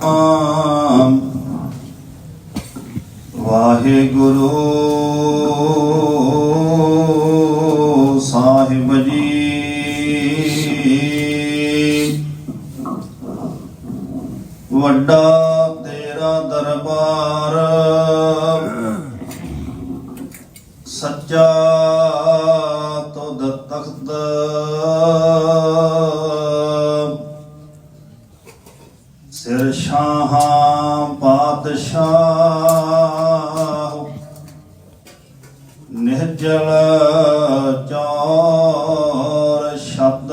ਸਤਨਾਮ ਵਾਹਿਗੁਰੂ ਸਾਹਿਬ ਜੀ। ਵੱਡਾ ਤੇਰਾ ਦਰਬਾਰ ਸੱਚਾ ਤੁਧ ਤਖਤ। ਸਿਰ ਸ਼ਾਹਾਂ ਪਾਤਸ਼ਾਹ ਨਿਹਜਲ ਚੌਰ ਸ਼ਬਦ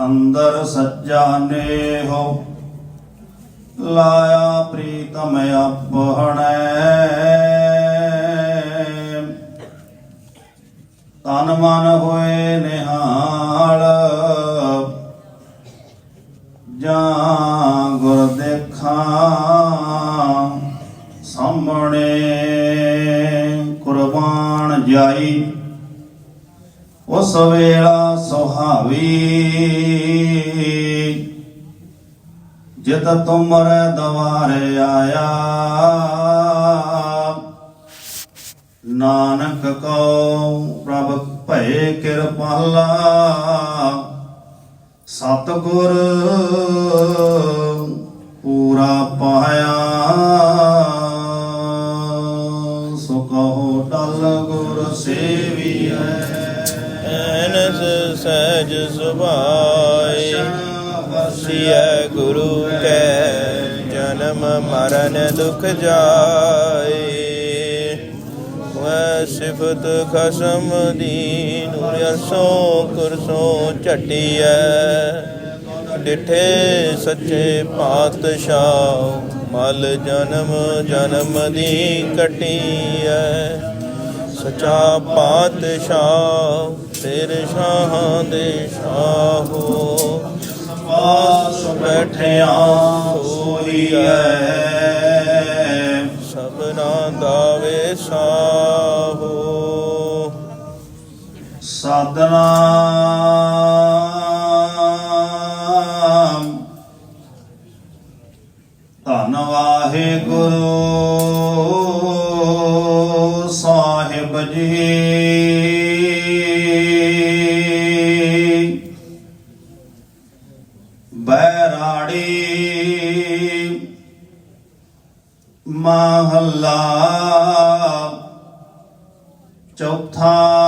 ਅੰਦਰ ਸੱਜਾ ਨੇ ਹੋ ਲਾਇਆ ਪ੍ਰੀਤਮ ਆਪਣੈ ਤਨ ਮਨ ਹੋਏ ਨੇ ਜਾਂ ਗੁਰ ਦੇਖਾਂ, ਸਾਹਮਣੇ ਕੁਰਬਾਨ ਜਾਈ। ਉਸ ਵੇਲਾ ਸੁਹਾਵੀ, ਜਿਤ ਤੁਮਰੇ ਦਵਾਰੇ ਆਇਆ। ਨਾਨਕ ਕੋ ਪ੍ਰਭ ਭਏ ਕਿਰਪਾਲਾ ਸਤਗੁਰ ਪੂਰਾ ਪਾਇਆ। ਸੋ ਕਹੋ ਟਲ ਗੁਰ ਸੇਵੀਐ। ਐਨਸ ਸਹਿਜ ਸੁਭਾਈ ਵਸੀਐ ਗੁਰੂ ਕੈ, ਜਨਮ ਮਰਨ ਦੁਖ ਜਾਏ। ਵੈ ਸਿਫਤ ਖਸਮ ਦੀਨ ਅਰਸੋ ਕੁਰਸੋ ਝਟੀਐ। ਡਿਠੇ ਸੱਚੇ ਪਾਤਸ਼ਾਹ, ਮਲ ਜਨਮ ਜਨਮ ਦੀ ਕਟੀਐ। ਸਚਾ ਪਾਤਸ਼ਾਹ, ਤੇਰੇ ਸ਼ਾਹਾਂ ਦੇ ਸ਼ਾਹੋ ਪਾਸ ਬੈਠਿਆ ਸੋਈਐ ਸਭਨਾ ਦਾ ਵੇਸਾਹੋ ਸਤਨਾਮ ਧੰਨ ਵਾਹਿਗੁਰੂ ਸਾਹਿਬ ਜੀ। ਬੈਰਾੜੀ ਮਹੱਲਾ ਚੌਥਾ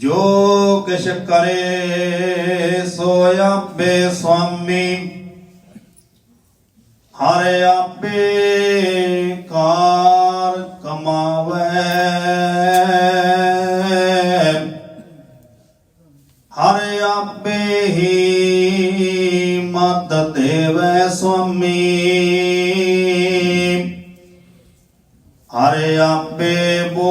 ਜੋ ਕਿਛ ਕਰੇ, ਸੋ ਆਪੇ ਸੁਆਮੀ। ਹਰ ਆਪੇ ਕਾਰ ਕਮਾਵੇ। ਹਰ ਆਪੇ ਹੀ ਮਤ ਦੇਵੇ ਸੁਆਮੀ। ਹਰ ਆਪੇ ਬੋ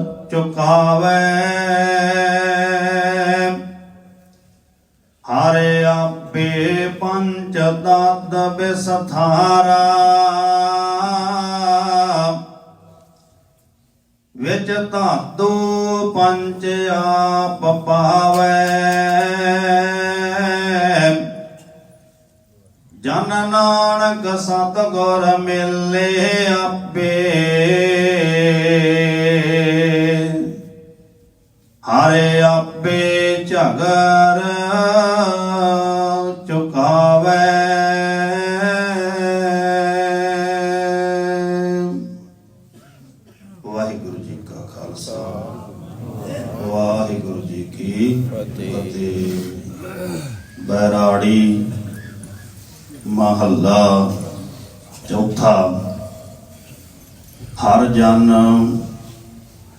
ਚੁਕਾਵੇ ਹਰੇ ਆਪੇ ਪੰਚ ਦਦ ਬਿਸਥਾਰਾ। ਵਿੱਚ ਧਾਤੂ ਪੰਚ ਆਪ ਪਾਵੈ। ਜਨ ਨਾਨਕ ਸਤਿਗੁਰ ਮਿਲੇ ਆਪੇ। ਹਰੇ ਆਪੇ ਝਗਰ ਚੁਕਾਵੇ ਵਾਹਿਗੁਰੂ ਜੀ ਕਾ ਖਾਲਸਾ, ਵਾਹਿਗੁਰੂ ਜੀ ਕੀ ਫਤਿਹ। ਫਤਿਹ ਬੈਰਾੜੀ ਮਹੱਲਾ ਚੌਥਾ ਹਰ ਜਨ